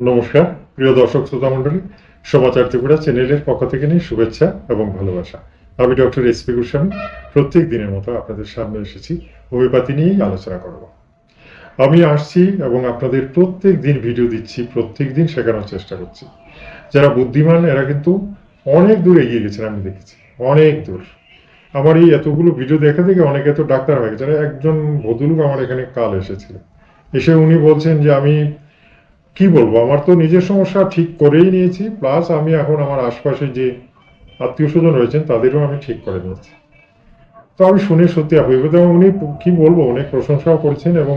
নমস্কার, প্রিয় দর্শক শ্রোতা মন্ডলী সমাচার ত্রিপুরা চ্যানেলের পক্ষ থেকে নিয়ে শুভেচ্ছা এবং ভালোবাসা। আমি ডক্টর এস পি গোস্বামী, প্রত্যেক দিনের মতো আপনাদের সামনে এসেছি হোমিওপ্যাথি নিয়েই আলোচনা করব। আমি আসছি এবং আপনাদের প্রত্যেক দিন ভিডিও দিচ্ছি, প্রত্যেক দিন শেখানোর চেষ্টা করছি। যারা বুদ্ধিমান, এরা কিন্তু অনেক দূর এগিয়ে গেছেন, আমি দেখেছি। অনেক দূর। আমার এই এতগুলো ভিডিও দেখা দেখে অনেকে তো ডাক্তার হয়ে গেছে একজন ভদ্রলোক আমার এখানে কাল এসেছিল। এসে উনি বলছেন যে, আমি কি বলব? আমার তো নিজের সমস্যা ঠিক করেই নিয়েছি প্লাস আমি এখন আমার আশপাশে যে আত্মীয় স্বজন রয়েছেন, তাদেরও আমি ঠিক করে নিয়েছি। তো আমি শুনে সত্যি অভিভূত এবং উনি কি বলব, অনেক প্রশংসাও করেছেন, এবং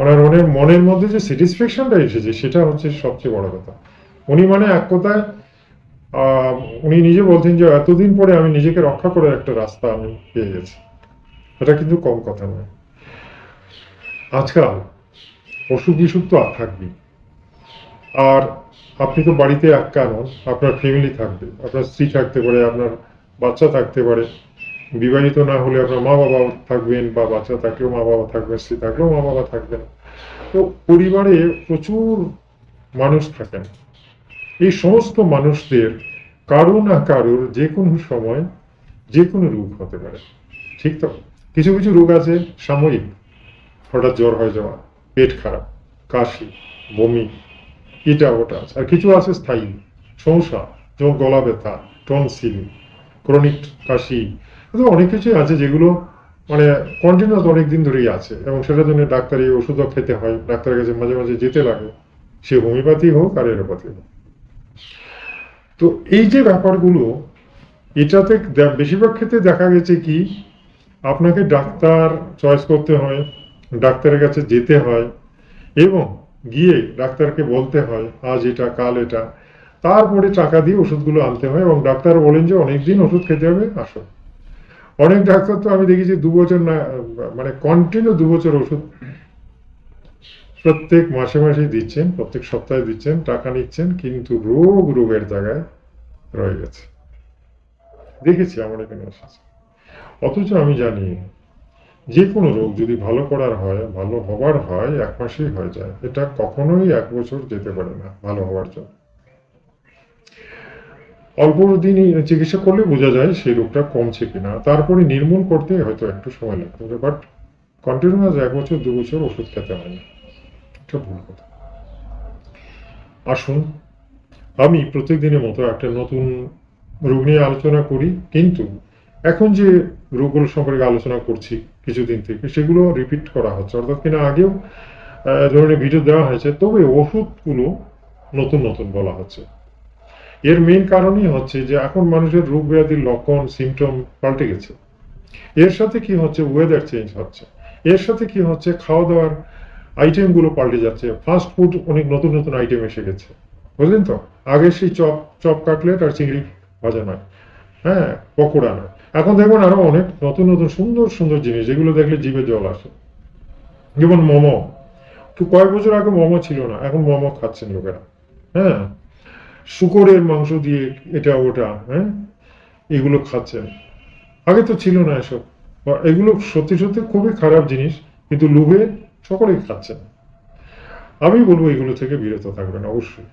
ওনার ওনার মনের মধ্যে যে স্যাটিসফ্যাকশনটা এসেছে, সেটা হচ্ছে সবচেয়ে বড় কথা। উনি মানে এক কথায় উনি নিজে বলছেন যে, এতদিন পরে আমি নিজেকে রক্ষা করার একটা রাস্তা আমি পেয়ে গেছি। এটা কিন্তু কম কথা নয়। আজকাল অসুখ বিসুখ তো আর থাকবেই। আর আপনি তো বাড়িতে একা নন, আপনার ফ্যামিলি থাকবে, আপনার স্ত্রী থাকতে পারে, আপনার বাচ্চা থাকতে পারে। বিবাহিত না হলে আপনার মা বাবা থাকবেন বা বাচ্চা থাকলেও মা বাবা থাকবেন, স্ত্রী থাকলেও মা বাবা থাকবেন তো পরিবারে প্রচুর মানুষ থাকেন। এই সমস্ত মানুষদের কারও না কারোর যে কোনো সময় যে কোনো রোগ হতে পারে। ঠিক তো? কিছু কিছু রোগ আছে সাময়িক। হঠাৎ জ্বর হয়ে যাওয়া পেট খারাপ, কাশি, বমি এটা ওটা, আর কিছু আছে স্থায়ী। সমস্যা যেমন গলা ব্যথা, টনসিল, ক্রনিক কাশি অনেক কিছুই আছে যেগুলো মানে কন্টিনিউয়াস অনেক দিন ধরেই আছে এবং সেটার জন্য ডাক্তারি ওষুধও খেতে হয়। ডাক্তারের কাছে মাঝে মাঝে যেতে লাগে। সে হোমিওপ্যাথি হোক আর এলোপ্যাথি হোক। তো এই যে ব্যাপারগুলো, এটাতে বেশিরভাগ ক্ষেত্রে দেখা গেছে কি, আপনাকে ডাক্তার চয়েস করতে হয়। ডাক্তারের কাছে যেতে হয় এবং গিয়ে ডাক্তারকে বলতে হয়, আজ এটা, কাল এটা। তারপরে টাকা দিয়ে ওষুধগুলো আনতে হয় এবং ডাক্তার বলেন যে অনেকদিন ওষুধ খেতে হবে আসো অনেক ডাক্তার তো আমি দেখেছি দু বছর না মানে কন্টিনিউ দু বছর ওষুধ প্রত্যেক মাসে মাসে দিচ্ছেন, প্রত্যেক সপ্তাহে দিচ্ছেন, টাকা নিচ্ছেন, কিন্তু রোগ রোগের জায়গায় রয়ে গেছে। দেখেছি আমার এখানে অথচ আমি জানি যে কোনো রোগ যদি ভালো করার হয়, ভালো হবার হয়, এক মাসেই হয়ে যায়, এটা কখনোই এক বছর যেতে পারে না ভালো হওয়ার জন্য। অল্প দিনই চিকিৎসা করলে বোঝা যায় সেই রোগটা কমছে কিনা, তারপরে নির্মূল করতে হয়তো একটু সময় লাগতে পারে বাট কন্টিনিউয়াস এক বছর, দু বছর ওষুধ খেতে হয় না। এটা ভুল কথা। আসুন, আমি প্রত্যেক দিনের মতো একটা নতুন রোগ নিয়ে আলোচনা করি, কিন্তু এখন যে রোগগুলো সম্পর্কে আলোচনা করছি কিছুদিন থেকে। সেগুলো রিপিট করা হচ্ছে। অর্থাৎ কিনা আগেও ধরনের ভিডিও দেওয়া হয়েছে, তবে ওষুধগুলো নতুন নতুন বলা হচ্ছে। এর মেইন কারণই হচ্ছে যে এখন মানুষের রোগ ব্যাধির লক্ষণ সিমটম পাল্টে গেছে। এর সাথে কি হচ্ছে? ওয়েদার চেঞ্জ হচ্ছে। এর সাথে কি হচ্ছে? খাওয়া দাওয়ার আইটেমগুলো পাল্টে যাচ্ছে। ফাস্ট ফুড অনেক নতুন নতুন আইটেম এসে গেছে। বুঝলেন তো? আগে সেই চপ চপ কাটলেট আর চিংড়ি ভাজা নয়। হ্যাঁ পকোড়া নয়। এখন দেখবেন আরও অনেক নতুন নতুন, সুন্দর সুন্দর জিনিস, যেগুলো দেখলে জিভে জল আসে। যেমন মোমো। কয়েক বছর আগে মোমো ছিল না, এখন মোমো খাচ্ছেন লোকেরা। হ্যাঁ? শুকরের মাংস দিয়ে এটা, ওটা হ্যাঁ? এগুলো খাচ্ছেন। আগে তো ছিল না এসব। এগুলো সত্যি সত্যি খুবই খারাপ জিনিস, কিন্তু লোভে সকলেই খাচ্ছেন। আমি বলব এগুলো থেকে বিরত থাকবেন, অবশ্যই।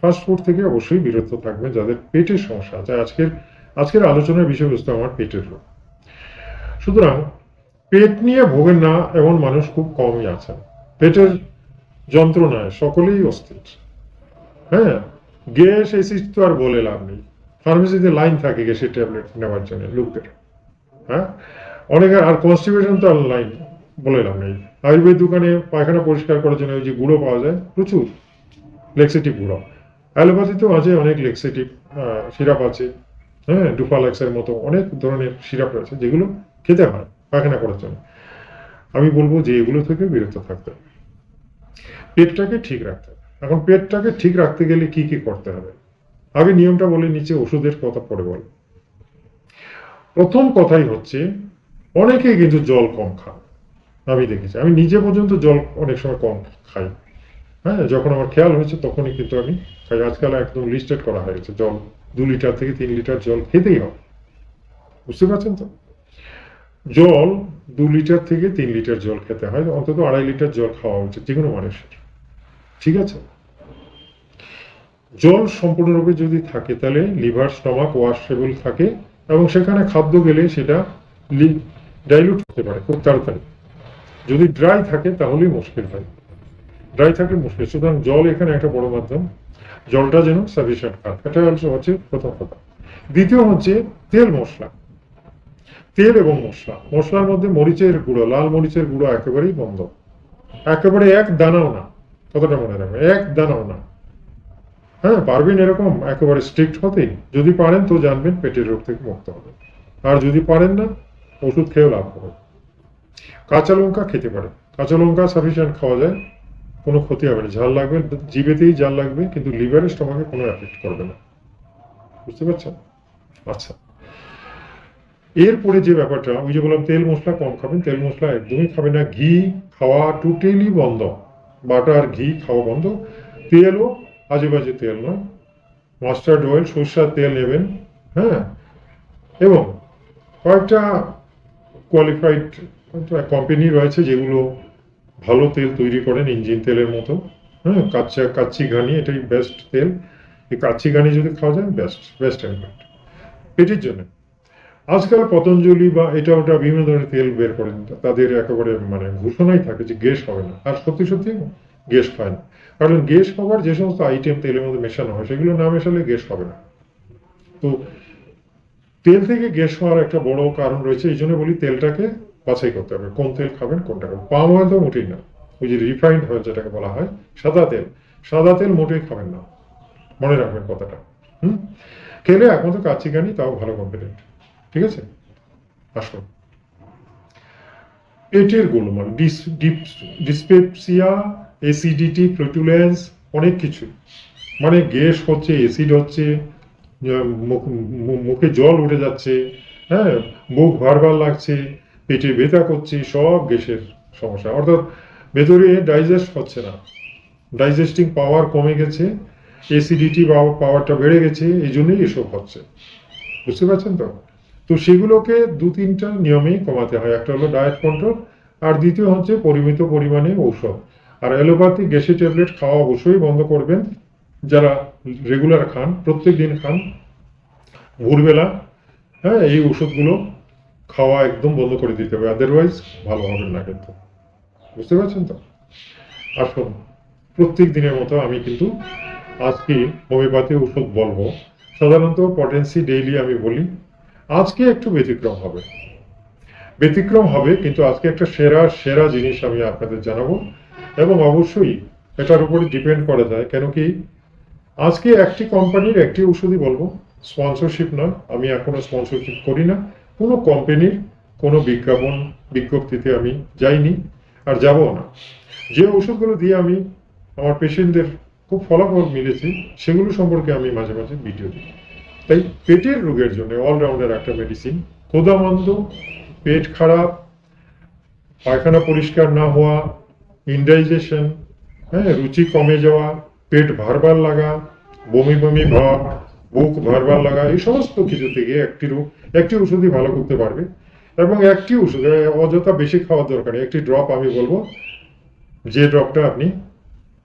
ফাস্ট ফুড থেকে অবশ্যই বিরত থাকবেন, যাদের পেটের সমস্যা আছে। আজকের আজকের আলোচনার বিষয়বস্তু আমার পেটের রোগ। সুতরাং পেট নিয়ে ভোগেন না এমন মানুষ খুব কমই আছেন। পেটের যন্ত্রণায় সকলেই অস্থির। হ্যাঁ গ্যাস, এসিড তো আর বলে লাভ নেই। ফার্মেসিতে লাইন থাকে গ্যাসের ট্যাবলেট নেওয়ার জন্য লোকদের। হ্যাঁ অনেকের আর কনস্টিপেশন তো আর লাইন বলে লাভ নেই। আয়ুর্বেদ দোকানে পায়খানা পরিষ্কার করার জন্য ওই যে গুঁড়ো পাওয়া যায়, প্রচুর লেক্সেটিভ গুঁড়ো। অ্যালোপ্যাথিতেও আছে অনেক লেক্সেটিভ সিরাপ আছে। হ্যাঁ ডুফালাক্সের মতো অনেক ধরনের সিরাপ রয়েছে যেগুলো খেতে হয় পায়খানা করার জন্য। আমি বলব যে এগুলো থেকে বিরত থাকতে হবে। পেটটাকে ঠিক রাখতে হবে। এখন পেটটাকে ঠিক রাখতে গেলে কি কি করতে হবে? আগে নিয়মটা বলে নিচে ওষুধের কথা পরে বল। প্রথম কথাই হচ্ছে, অনেকে কিন্তু জল কম খায়। আমি দেখেছি। আমি নিজে পর্যন্ত জল অনেক সময় কম খাই। হ্যাঁ যখন আমার খেয়াল হয়েছে তখনই কিন্তু আমি খাই। আজকাল একদম লিস্টেড করা হয়েছে জল দু লিটার থেকে তিন লিটার জল খেতেই হবে। বুঝতে পারছেন তো? জল দু লিটার থেকে তিন লিটার জল খেতে হয়। অন্তত আড়াই লিটার জল খাওয়া উচিত যে কোনো মানুষের। ঠিক আছে? জল সম্পূর্ণরূপে যদি থাকে, তাহলে লিভার, স্টমাক ওয়াশেবল থাকে এবং সেখানে খাদ্য গেলে সেটা ডাইলুট হতে পারে খুব তাড়াতাড়ি। যদি ড্রাই থাকে, তাহলেই মুশকিল হয়। ড্রাই থাকলে মুশকিল। সুতরাং জল এখানে একটা বড় মাধ্যম। জলটা যেন সাফিসিয়েন্ট খান এটা হচ্ছে প্রথম কথা। দ্বিতীয় হচ্ছে তেল মশলা। তেল এবং মশলা। মশলার মধ্যে মরিচের গুঁড়ো, লাল মরিচের গুঁড়ো একেবারেই বন্ধ। একেবারে এক দানাও না। কতটা মনে রাখবে। এক দানাও না। হ্যাঁ পারবেন এরকম? একেবারে স্ট্রিক্ট হতে যদি পারেন তো জানবেন, পেটের রোগ থেকে মুক্ত হবে আর যদি পারেন না, ওষুধ খেয়েও লাভ হবে। কাঁচা লঙ্কা খেতে পারে কাঁচা লঙ্কা সাফিসিয়েন্ট খাওয়া যায়। কোনো ক্ষতি হবে না। ঝাল লাগবে জিভেতেই ঝাল লাগবে, কিন্তু লিভারের স্টমাকে কোনো এফেক্ট করবে না। বুঝতে পারছেন? আচ্ছা। এরপরে যে ব্যাপারটা, ওই যে বললাম, তেল মশলা কম খাবেন। তেল মশলা একদমই খাবেন না। ঘি খাওয়া টোটালি বন্ধ। বাটার ঘি খাওয়া বন্ধ। তেলও আজে বাজে তেল নয়। মাস্টার্ড অয়েল, সরষার তেল নেবেন হ্যাঁ? এবং কয়েকটা কোয়ালিফাইড কোম্পানি রয়েছে যেগুলো ভালো তেল তৈরি করেন, ইঞ্জিন তেলের মতো। হ্যাঁ কাচ্চা, কাচ্চি ঘানি, এটাই বেস্ট তেল। এই কাচ্চি ঘানি যদি খাওয়া যায় বেস্ট বেস্ট অ্যান্ড পেটের জন্য। আজকাল পতঞ্জলি বা এটা ওটা বিভিন্ন ধরনের তেল বের করেন। তাদের একেবারে মানে ঘোষণাই থাকে যে গ্যাস হবে না। আর সত্যি সত্যি গ্যাস হয় না। কারণ গ্যাস হওয়ার যে সমস্ত আইটেম তেলের মধ্যে মেশানো হয়, সেগুলো না মেশালে গ্যাস হবে না। তো তেল থেকে গ্যাস হওয়ার একটা বড় কারণ রয়েছে, এই জন্য বলি তেলটাকে বাছাই করতে হবে। কোন তেল খাবেন, কোনটা খাবেন? পাম অয়েল তো মোটেই না। ওই যে রিফাইন্ড অয়েল যেটাকে বলা হয়, সাদা তেল। সাদা তেল মোটেই খাবেন না। মনে রাখবেন কথাটা। হুম? খেলে একমাত্র কাচ্চি গানি তাও ভালো কম্পিটেন্ট ঠিক আছে? আসুন। পেটের গোলমাল, ডিস ডিসপেপসিয়া এসিডিটি ফ্লুটুলেন্স অনেক কিছু। মানে গ্যাস হচ্ছে এসিড হচ্ছে মুখ- জল উঠে যাচ্ছে হ্যাঁ? মুখ ভারবার লাগছে পেটে ব্যথা করছে, সব গ্যাসের সমস্যা। অর্থাৎ ভেতরে ডাইজেস্ট হচ্ছে না। ডাইজেস্টিং পাওয়ার কমে গেছে এসিডিটি বা পাওয়ারটা বেড়ে গেছে এই জন্যই এসব হচ্ছে। বুঝতে পারছেন তো? তো সেগুলোকে দু তিনটা নিয়মেই কমাতে হয়। একটা হলো ডায়েট কন্ট্রোল আর দ্বিতীয় হচ্ছে পরিমিত পরিমাণে ঔষধ। আর অ্যালোপ্যাথি গ্যাসের ট্যাবলেট খাওয়া অবশ্যই বন্ধ করবেন। যারা রেগুলার খান প্রত্যেক দিন খান, ভোরবেলা হ্যাঁ এই ওষুধগুলো খাওয়া একদম বন্ধ করে দিতে হবে আদারওয়াইজ ভালো হবে না কিন্তু। বুঝতে পারছেন তো? আসুন, প্রত্যেক দিনের মতো আমি কিন্তু আজকে হোমিওপ্যাথি ওষুধ বলব। সাধারণত পটেন্সি ডেইলি আমি বলি, আজকে একটু ব্যতিক্রম হবে। ব্যতিক্রম হবে, কিন্তু আজকে একটা সেরা সেরা জিনিস আমি আপনাদের জানাব, এবং অবশ্যই এটার উপরে ডিপেন্ড করা যায়, কেন কি আজকে একটি কোম্পানির একটি ওষুধই বলব স্পন্সরশিপ নয়, আমি এখনও স্পন্সরশিপ করি না। কোনো কোম্পানির কোনো বিজ্ঞাপন, বিজ্ঞপ্তিতে আমি যাইনি আর যাবও না। যে ওষুধগুলো দিয়ে আমি আমার পেশেন্টদের খুব ফলাফল মিলেছে, সেগুলো সম্পর্কে আমি মাঝে মাঝে ভিডিও দিই। তাই পেটের রোগের জন্য অলরাউন্ডার একটা মেডিসিন ক্ষুধামন্দ, পেট খারাপ, পায়খানা পরিষ্কার না হওয়া ইনডাইজেশন হ্যাঁ রুচি কমে যাওয়া, পেট ভারবার লাগা, বমি বমি ভাব, বুক ভারবার লাগা, এই সমস্ত কিছু থেকে একটি রোগ একটি ওষুধই ভালো করতে পারবে। এবং একটি ওষুধ অযথা বেশি খাওয়ার দরকার একটি ড্রপ আমি বলব, যে ড্রপটা আপনি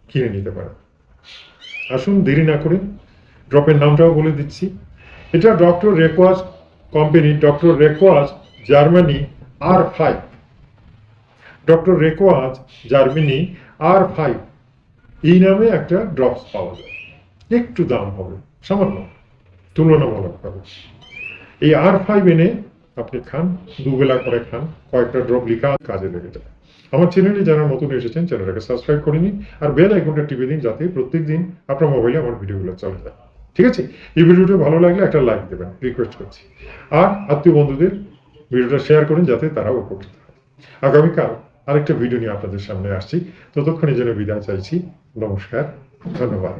কিনে নিতে পারেন। আসুন, দেরি না করে ড্রপের নামটাও বলে দিচ্ছি। এটা doctor Reckeweg company doctor Reckeweg Germany R five doctor Reckeweg Germany R five এই নামে একটা ড্রপস পাওয়া যায়। একটু দাম হবে, সামান্য। তুলনামূলকভাবে। এই আর ফাইভ এনে আপনি খান, দুবেলা করে খান, কয়েকটা ড্রপ লিখা কাজে লেগে যায়। আমার চ্যানেলে যারা নতুন এসেছেন চ্যানেলটাকে সাবস্ক্রাইব করে নিন আর বেল আইকনটা টিপে দিন যাতে প্রত্যেক দিন আপনার মোবাইলে আমার ভিডিওগুলো চলে যায়। ঠিক আছে? এই ভিডিওটা ভালো লাগলে একটা লাইক দেবেন রিকোয়েস্ট করছি। আর আত্মীয় বন্ধুদের ভিডিওটা শেয়ার করুন যাতে তারাও উপকৃত হয়। আগামীকাল আরেকটা ভিডিও নিয়ে আপনাদের সামনে আসছি। ততক্ষণে যেন বিদায় চাইছি। নমস্কার, ধন্যবাদ।